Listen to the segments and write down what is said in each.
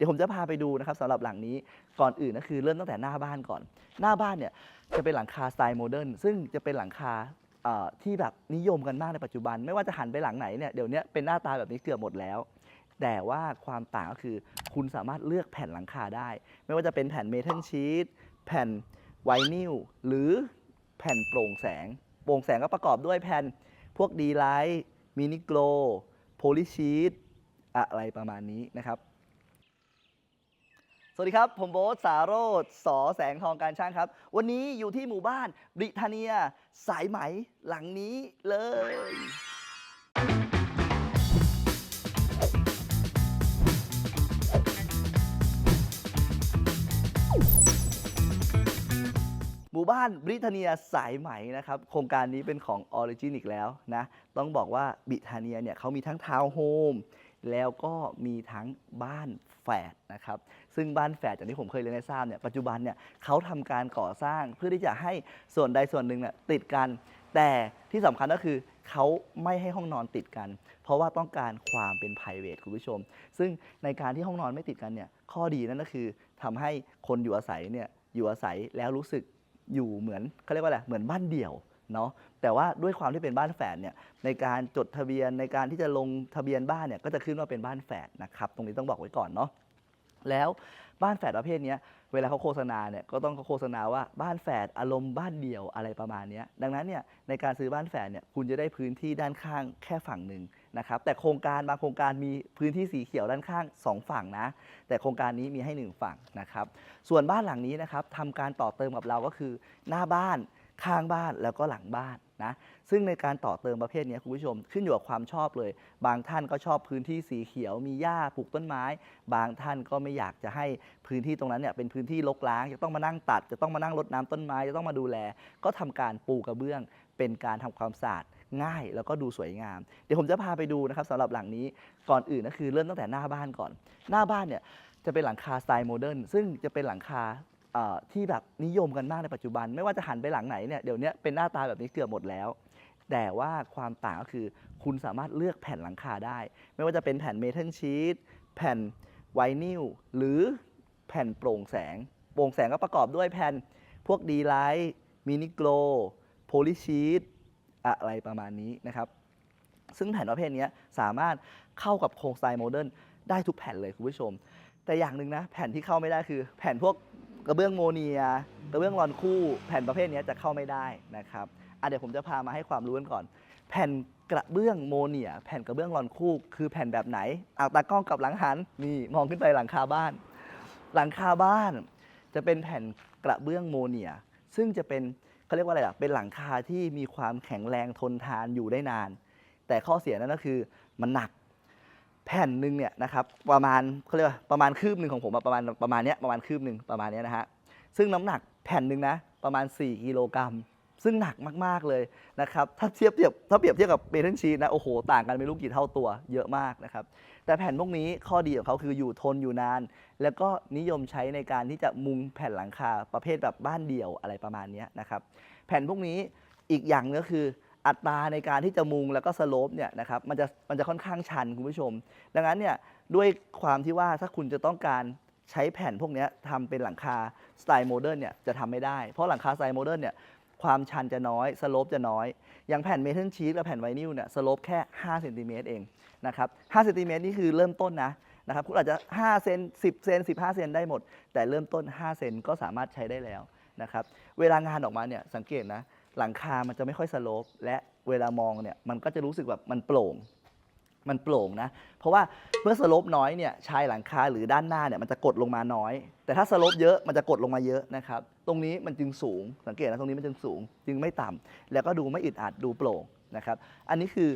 ดี๋ยวผมจะพาไปดูนะครับสำหรับหลังนี้ก่อนอื่นก็คือเริ่มตั้งแต่หน้าบ้านก่อน หน้าบ้านเนี่ยจะเป็นหลังคาสไตล์โมเดิร์นซึ่งจะเป็นหลังคาที่แบบนิยมกันมากในปัจจุบัน ไม่ว่าจะหันไปหลังไหนเนี่ยเดี๋ยวนี้เป็นหน้าตาแบบนี้เกือบหมดแล้ว แต่ว่าความต่างก็คือคุณสามารถเลือกแผ่นหลังคาได้ ไม่ว่าจะเป็นแผ่นเมทัลชีตแผ่นไวนิลหรือแผ่นโปร่งแสง โปร่งแสงก็ประกอบด้วยแผ่นพวกดีไลท์มินิโกลโพลิชีตอะไรประมาณนี้นะครับ วัสดีครับ ผมโบ๊ทสาโรธสอแสงทองการช่างครับ วันนี้อยู่ที่หมู่บ้านบริทาเนีย สายไหมหลังนี้เลย หมู่บ้านบริทาเนียสายไหมนะครับ โครงการนี้เป็นของออริจินอีกแล้วนะ ต้องบอกว่าบริทาเนียเนี่ยเขามีทั้งทาวน์โฮม แล้วก็มีทั้งบ้านแฝดนะครับ ซึ่งบ้านแฝดอย่างที่ผมเคยเรียนให้ทราบเนี่ยปัจจุบันเนี่ยเขาทำการก่อสร้างเพื่อที่จะให้ส่วนใดส่วนหนึ่งเนี่ยติดกัน แต่ที่สำคัญก็คือเขาไม่ให้ห้องนอนติดกัน เพราะว่าต้องการความเป็น p r i v a t คุณผู้ชม ซึ่งในการที่ห้องนอนไม่ติดกันเนี่ยข้อดีนั่นก็คือทำให้คนอยู่อาศัยเนี่ยอยู่อาศัยแล้วรู้สึกอยู่เหมือนเขาเรียกว่าอะไรเหมือนบ้านเดี่ยว เนาะแต่ว่าด้วยความที่เป็นบ้านแฝดเนี่ยในการจดทะเบียนในการที่จะลงทะเบียนบ้านเนี่ยก็จะขึ้นว่าเป็นบ้านแฝดนะครับตรงนี้ต้องบอกไว้ก่อนเนาะแล้วบ้านแฝดประเภทนี้เวลาเขาโฆษณาเนี่ยก็ต้องเขาโฆษณาว่าบ้านแฝดอารมณ์บ้านเดี่ยวอะไรประมาณนี้ดังนั้นเนี่ยในการซื้อบ้านแฝดเนี่ยคุณจะได้พื้นที่ด้านข้างแค่ฝั่งหนึ่งนะครับแต่โครงการบางโครงการมีพื้นที่สีเขียวด้านข้างสองฝั่งนะ แต่โครงการนี้มีให้หนึ่งฝั่งนะครับส่วนบ้านหลังนี้นะครับทำการต่อเติมกับเราก็คือหน้าบ้าน ข้างบ้านแล้วก็หลังบ้านนะซึ่งในการต่อเติมประเภทนี้คุณผู้ชมขึ้นอยู่กับความชอบเลย บางท่านก็ชอบพื้นที่สีเขียว มีหญ้าปลูกต้นไม้ บางท่านก็ไม่อยากจะให้พื้นที่ตรงนั้นเนี่ยเป็นพื้นที่รกร้าง จะต้องมานั่งตัด จะต้องมานั่งรดน้ำต้นไม้ จะต้องมาดูแล ก็ทำการปูกระเบื้อง เป็นการทำความสะอาดง่ายแล้วก็ดูสวยงาม เดี๋ยวผมจะพาไปดูนะครับสำหรับหลังนี้ก่อนอื่นก็คือเริ่มตั้งแต่หน้าบ้านก่อน หน้าบ้านเนี่ยจะเป็นหลังคาสไตล์โมเดิร์นซึ่งจะเป็นหลังคา เอ่อที่แบบนิยมกันมากในปัจจุบัน ไม่ว่าจะหันไปหลังไหนเนี่ยเดี๋ยวนี้เป็นหน้าตาแบบนี้เกือบหมดแล้ว แต่ว่าความต่างก็คือคุณสามารถเลือกแผ่นหลังคาได้ ไม่ว่าจะเป็นแผ่นเมทัลชีตแผ่นไวนิลหรือแผ่นโปร่งแสง โปร่งแสงก็ประกอบด้วยแผ่นพวกดีไลท์มินิโกลโพลิชีตอะไรประมาณนี้นะครับ ซึ่งแผ่นประเภทนี้สามารถเข้ากับโครงสไตล์โมเดิร์นได้ทุกแผ่นเลยคุณผู้ชม แต่อย่างหนึ่งนะ แผ่นที่เข้าไม่ได้คือแผ่นพวก ระเบื้องโมเนีย กระเบื้องรอนคู่แผ่นประเภทเนี้ยจะเข้าไม่ได้นะครับอะเดี๋ยวผมจะพามาให้ความรู้กันก่อน แผ่นกระเบื้องโมเนีย แผ่นกระเบื้องรอนคู่ คือแผ่นแบบไหนเอาตากล้องกลับหลังหันนี่มองขึ้นไปหลังคาบ้าน หลังคาบ้าน จะเป็นแผ่นกระเบื้องโมเนีย ซึ่งจะเป็นเขาเรียกว่าอะไรล่ะเป็นหลังคาที่มีความแข็งแรงทนทานอยู่ได้นาน แต่ข้อเสียนั่นก็คือมันหนัก แผ่นหนึ่งเนี่ยนะครับประมาณเขาเรียกว่าประมาณคืบหนึ่งของผมประมาณประมาณเนี้ยประมาณคืบหนึ่งประมาณเนี้ยนะฮะซึ่งน้ำหนักแผ่นหนึ่งนะประมาณ 4 กิโลกรัม ซึ่งหนักมาก ๆ เลยนะครับถ้าเทียบเทียบถ้าเปรียบเทียบกับเมทัลชีนะโอ้โหต่างกันไม่รู้กี่เท่าตัวเยอะมากนะครับแต่แผ่นพวกนี้ข้อดีของเขาคืออยู่ทนอยู่นาน แล้วก็นิยมใช้ในการที่จะมุงแผ่นหลังคาประเภทแบบบ้านเดี่ยวอะไรประมาณเนี้ยนะครับแผ่นพวกนี้อีกอย่างก็คือ อัตราในการที่จะมุงแล้วก็สโลปเนี่ยนะครับมันจะมันจะค่อนข้างชันคุณผู้ชม ดังนั้นเนี่ยด้วยความที่ว่าถ้าคุณจะต้องการใช้แผ่นพวกนี้ทำเป็นหลังคาสไตล์โมเดิร์นเนี่ยจะทำไม่ได้ เพราะหลังคาสไตล์โมเดิร์นเนี่ยความชันจะน้อยสโลปจะน้อย อย่างแผ่นเมทัลชีตกับแผ่นไวนิลเนี่ยสโลปแค่5เซนติเมตรเองนะครับ5เซนติเมตรนี่คือเริ่มต้นนะนะครับคุณอาจจะ5เซน10เซน15 เซนได้หมด แต่เริ่มต้น 5 เซนก็สามารถใช้ได้แล้วนะครับเวลางานออกมาเนี่ยสังเกตนะ หลังคามันจะไม่ค่อยสโลปและเวลามองเนี่ยมันก็จะรู้สึกแบบมันโปร่ง มันโปร่งนะ เพราะว่าเมื่อสโลปน้อยเนี่ยชายหลังคาหรือด้านหน้าเนี่ยมันจะกดลงมาน้อย แต่ถ้าสโลปเยอะมันจะกดลงมาเยอะนะครับ ตรงนี้มันจึงสูง สังเกตนะตรงนี้มันจึงสูง จึงไม่ต่ำแล้วก็ดูไม่อึดอัดดูโปร่งนะครับ อันนี้คือ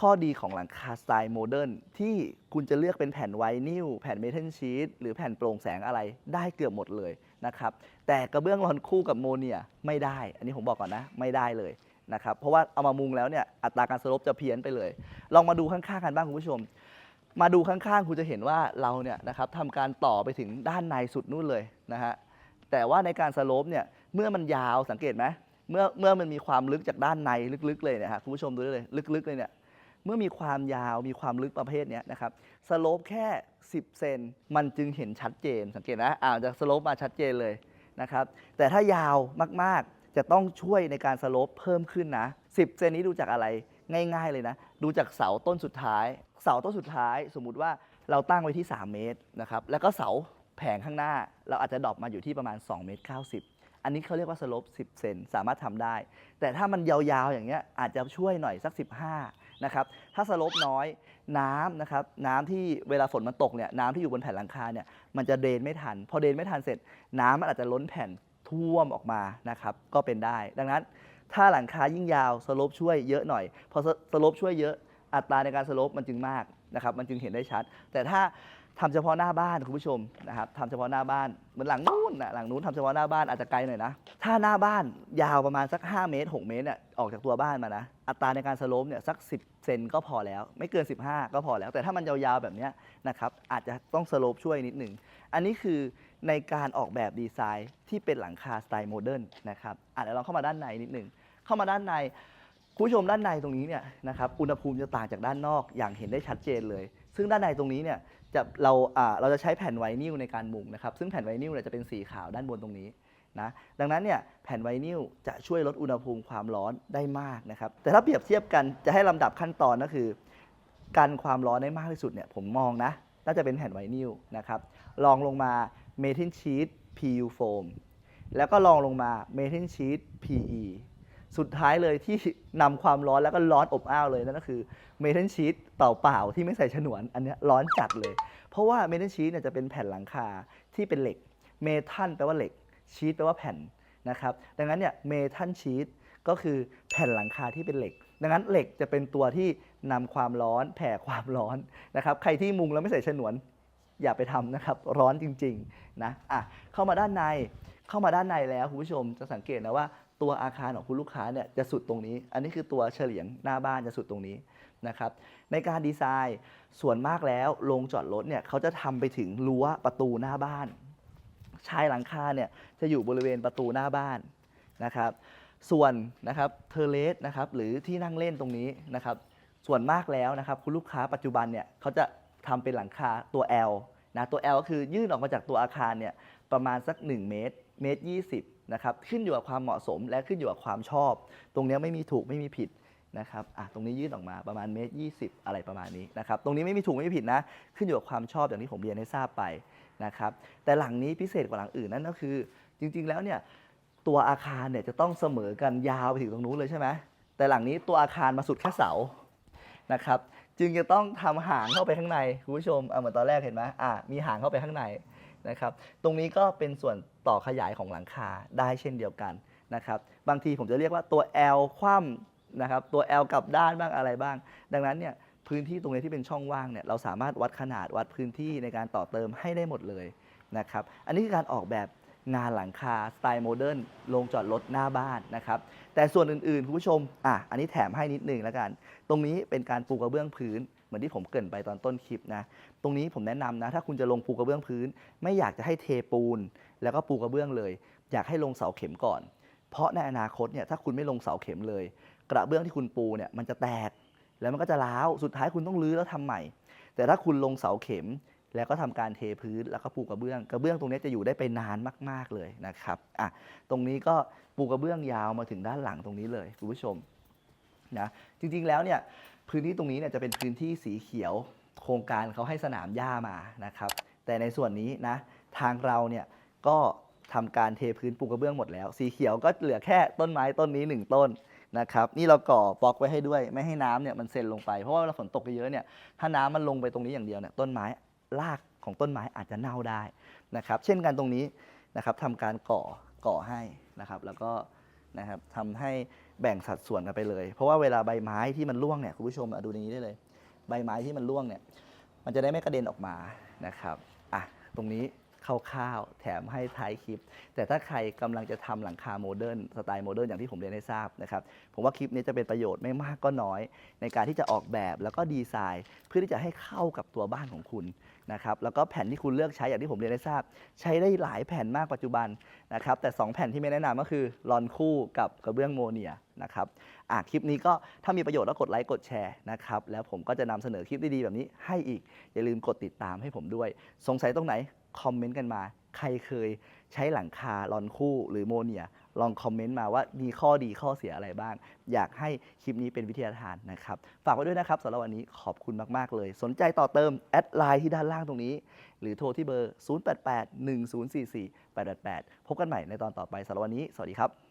ข้อดีของหลังคาสไตล์โมเดิร์นที่คุณจะเลือกเป็นแผ่นไวนิลแผ่นเมทัลชีตหรือแผ่นโปร่งแสงอะไรได้เกือบหมดเลย นะครับแต่กระเบื้องรอนคู่กับโมเนียไม่ได้ อันนี้ผมบอกก่อนนะไม่ได้เลยนะครับเพราะว่าเอามามุงแล้วเนี่ยอัตราการสลปจะเพี้ยนไปเลย ลองมาดูข้างๆกันบ้างคุณผู้ชม มาดูข้างๆคุณจะเห็นว่าเราเนี่ยนะครับทำการต่อไปถึงด้านในสุดนู่นเลยนะฮะแต่ว่าในการสลปเนี่ยเมื่อมันยาวสังเกตไหมเมื่อเมื่อมันมีความลึกจากด้านในลึกๆเลยเนี่ยฮะคุณผู้ชมดูได้เลยลึกๆเลยเนี่ย เมื่อมีความยาวมีความลึกประเภทเนี้ยนะครับสโลปแค่ 10 เซนมันจึงเห็นชัดเจนสังเกตนะอ่าจะสโลปมาชัดเจนเลยนะครับแต่ถ้ายาวมากๆ จะต้องช่วยในการสโลปเพิ่มขึ้นนะ 10 เซนนี้ดูจากอะไรง่ายๆเลยนะ ดูจากเสาต้นสุดท้าย เสาต้นสุดท้าย สมมุติว่าเราตั้งไว้ที่ 3 เมตรนะครับแล้วก็เสาแผงข้างหน้า เราอาจจะดรอปมาอยู่ที่ประมาณ2เมตร90 อันนี้เขาเรียกว่าสโลป10 เซนสามารถทำได้ แต่ถ้ามันยาวๆอย่างเงี้ยอาจจะช่วยหน่อยสัก 15 นะครับถ้าสโลปน้อยน้ำนะครับน้ำที่เวลาฝนมันตกเนี่ยน้ำที่อยู่บนแผ่นหลังคาเนี่ยมันจะเดนไม่ทัน พอเดนไม่ทันเสร็จ น้ำมันอาจจะล้นแผ่นท่วมออกมานะครับก็เป็นได้ ดังนั้นถ้าหลังคายิ่งยาวสโลปช่วยเยอะหน่อย พอสโลปช่วยเยอะอัตราในการสโลปมันจึงมากนะครับมันจึงเห็นได้ชัด แต่ถ้า ทำเฉพาะหน้าบ้านคุณผู้ชมนะครับทำเฉพาะหน้าบ้านเหมือนหลังนู้นนะหลังนู้นทำเฉพาะหน้าบ้านอาจจะไกลหน่อยนะถ้าหน้าบ้านยาวประมาณสัก 5 เมตร 6 เมตรเนี่ยออกจากตัวบ้านมานะ อัตราในการสโลปเนี่ยสัก 10 เซนก็พอแล้ว ไม่เกิน 15 ก็พอแล้ว แต่ถ้ามันยาวๆแบบเนี้ยนะครับอาจจะต้องสโลปช่วยนิดหนึ่งอันนี้คือในการออกแบบดีไซน์ที่เป็นหลังคาสไตล์โมเดิร์นนะครับอะเดี๋ยวเราเข้ามาด้านในนิดหนึ่งเข้ามาด้านในคุณผู้ชมด้านในตรงนี้เนี่ยนะครับอุณหภูมิจะต่างจากด้านนอกอย่างเห็นได้ชัดเจนเลย ซึ่งด้านในตรงนี้เนี่ยจะเราอ่าเราจะใช้แผ่นไวนิลในการมุงนะครับ ซึ่งแผ่นไวนิลเนี่ยจะเป็นสีขาวด้านบนตรงนี้นะดังนั้นเนี่ยแผ่นไวนิลจะช่วยลดอุณหภูมิความร้อนได้มากนะครับ แต่ถ้าเปรียบเทียบกันจะให้ลำดับขั้นตอนก็คือกันความร้อนได้มากที่สุดเนี่ยผมมองนะน่าจะเป็นแผ่นไวนิลนะครับรองลงมาเมทิลชีต PU foam แล้วก็รองลงมาเมทิลชีต PE สุดท้ายเลยที่นำความร้อนแล้วก็ร้อนอบอ้าวเลยนั่นก็คือเมทัลชีตเปล่าๆที่ไม่ใส่ฉนวน อันนี้ร้อนจัดเลย เพราะว่าเมทัลชีตเนี่ยจะเป็นแผ่นหลังคาที่เป็นเหล็ก เมทัลแปลว่าเหล็ก ชีตแปลว่าแผ่นนะครับ ดังนั้นเนี่ยเมทัลชีตก็คือแผ่นหลังคาที่เป็นเหล็ก ดังนั้นเหล็กจะเป็นตัวที่นำความร้อนแผ่ความร้อนนะครับ ใครที่มุงแล้วไม่ใส่ฉนวน อย่าไปทำนะครับ ร้อนจริงๆนะอะเข้ามาด้านในเข้ามาด้านในแล้วคุณผู้ชมจะสังเกตนะว่า ตัวอาคารของคุณลูกค้าเนี่ยจะสุดตรงนี้ อันนี้คือตัวเฉลียงหน้าบ้านจะสุดตรงนี้นะครับ ในการดีไซน์ส่วนมากแล้วโรงจอดรถเนี่ยเขาจะทำไปถึงรั้วประตูหน้าบ้าน ชายหลังคาเนี่ยจะอยู่บริเวณประตูหน้าบ้านนะครับ ส่วนนะครับเทเลสนะครับหรือที่นั่งเล่นตรงนี้นะครับ ส่วนมากแล้วนะครับคุณลูกค้าปัจจุบันเนี่ยเขาจะทำเป็นหลังคาตัว L นะตัว L ก็คือยื่นออกมาจากตัวอาคารเนี่ยประมาณสัก 1 เมตร เมตร20นะครับขึ้นอยู่กับความเหมาะสม และขึ้นอยู่กับความชอบ ตรงนี้ไม่มีถูกไม่มีผิดนะครับอะตรงนี้ยื่นออกมาประมาณเมตร20อะไรประมาณนี้นะครับตรงนี้ไม่มีถูกไม่มีผิดนะ ขึ้นอยู่กับความชอบอย่างที่ผมเรียนให้ทราบไปนะครับแต่หลังนี้พิเศษกว่าหลังอื่นนั่นก็คือ จริงๆแล้วเนี่ยตัวอาคารเนี่ยจะต้องเสมอกันยาวไปถึงตรงนู้นเลยใช่ไหมแต่หลังนี้ตัวอาคารมาสุดแค่เสานะครับจึงจะต้องทำหางเข้าไปข้างในคุณผู้ชมเอาเหมือนตอนแรกเห็นไหมอ่ามีหางเข้าไปข้างใน นะครับ ตรงนี้ก็เป็นส่วนต่อขยายของหลังคาได้เช่นเดียวกันนะครับ บางทีผมจะเรียกว่าตัว L คว่ำนะครับ ตัว L กลับด้านบ้างอะไรบ้าง ดังนั้นเนี่ยพื้นที่ตรงนี้ที่เป็นช่องว่างเนี่ยเราสามารถวัดขนาดวัดพื้นที่ในการต่อเติมให้ได้หมดเลยนะครับ อันนี้คือการออกแบบงานหลังคาสไตล์โมเดิร์นโรงจอดรถหน้าบ้านนะครับ แต่ส่วนอื่นๆคุณผู้ชมอะอันนี้แถมให้นิดนึงแล้วกัน ตรงนี้เป็นการปูกระเบื้องพื้น เหมือนที่ผมเกรินไปตอนต้นคลิปนะตรงนี้ผมแนะนำนะถ้าคุณจะลงปูกระเบื้องพื้น ไม่อยากจะให้เทปูน แล้วก็ปูกระเบื้องเลย อยากให้ลงเสาเข็มก่อน เพราะในอนาคตเนี่ยถ้าคุณไม่ลงเสาเข็มเลย กระเบื้องที่คุณปูเนี่ยมันจะแตกแล้วมันก็จะร้าวสุดท้ายคุณต้องรื้อแล้วทำใหม่ แต่ถ้าคุณลงเสาเข็มแล้วก็ทำการเทพื้นแล้วก็ปูกระเบื้อง กระเบื้องตรงนี้จะอยู่ได้ไปนานมาก ๆเลยนะครับอะตรงนี้ก็ปูกระเบื้องยาวมาถึงด้านหลังตรงนี้เลยคุณผู้ชมนะจริงๆแล้วเนี่ย พื้นที่ตรงนี้เนี่ยจะเป็นพื้นที่สีเขียว โครงการเขาให้สนามหญ้ามานะครับ แต่ในส่วนนี้นะทางเราเนี่ยก็ทำการเทพื้นปูกระเบื้องหมดแล้ว สีเขียวก็เหลือแค่ต้นไม้ต้นนี้หนึ่งต้นนะครับ นี่เราก่อบล็อกไว้ให้ด้วย ไม่ให้น้ำเนี่ยมันเซ็นลงไป เพราะว่าเวลาฝนตกเยอะเนี่ย ถ้าน้ำมันลงไปตรงนี้อย่างเดียวเนี่ย ต้นไม้รากของต้นไม้อาจจะเน่าได้นะครับ เช่นกันตรงนี้นะครับทำการก่อก่อให้นะครับ แล้วก็ นะครับทำให้แบ่งสัดส่วนกันไปเลย เพราะว่าเวลาใบไม้ที่มันร่วงเนี่ยคุณผู้ชมดูในนี้ได้เลย ใบไม้ที่มันร่วงเนี่ยมันจะได้ไม่กระเด็นออกมานะครับอะตรงนี้ คร่าวๆแถมให้ท้ายคลิป แต่ถ้าใครกำลังจะทำหลังคาโมเดิร์นสไตล์โมเดิร์นอย่างที่ผมเรียนให้ทราบนะครับผมว่าคลิปนี้จะเป็นประโยชน์ไม่มากก็น้อย ในการที่จะออกแบบแล้วก็ดีไซน์ เพื่อที่จะให้เข้ากับตัวบ้านของคุณนะครับแล้วก็แผ่นที่คุณเลือกใช้อย่างที่ผมเรียนให้ทราบ ใช้ได้หลายแผ่นมากปัจจุบันนะครับแต่ 2 แผ่นที่ไม่แนะนำก็คือลอนคู่กับกระเบื้องโมเนียนะครับอะคลิปนี้ก็ถ้ามีประโยชน์แล้วกดไลค์กดแชร์นะครับแล้วผมก็จะนำเสนอคลิปดีๆแบบนี้ให้อีกอย่าลืมกดติดตามให้ผมด้วย สงสัยตรงไหน คอมเมนต์กันมา ใครเคยใช้หลังคาลอนคู่หรือโมเนีย ลองคอมเมนต์มาว่ามีข้อดีข้อเสียอะไรบ้าง อยากให้คลิปนี้เป็นวิทยาทานนะครับ ฝากไว้ด้วยนะครับสำหรับวันนี้ขอบคุณมาก ๆ เลย สนใจต่อเติม แอดไลน์ที่ด้านล่างตรงนี้ หรือโทรที่เบอร์ 0881044888 พบกันใหม่ในตอนต่อไปสำหรับวันนี้ สวัสดีครับ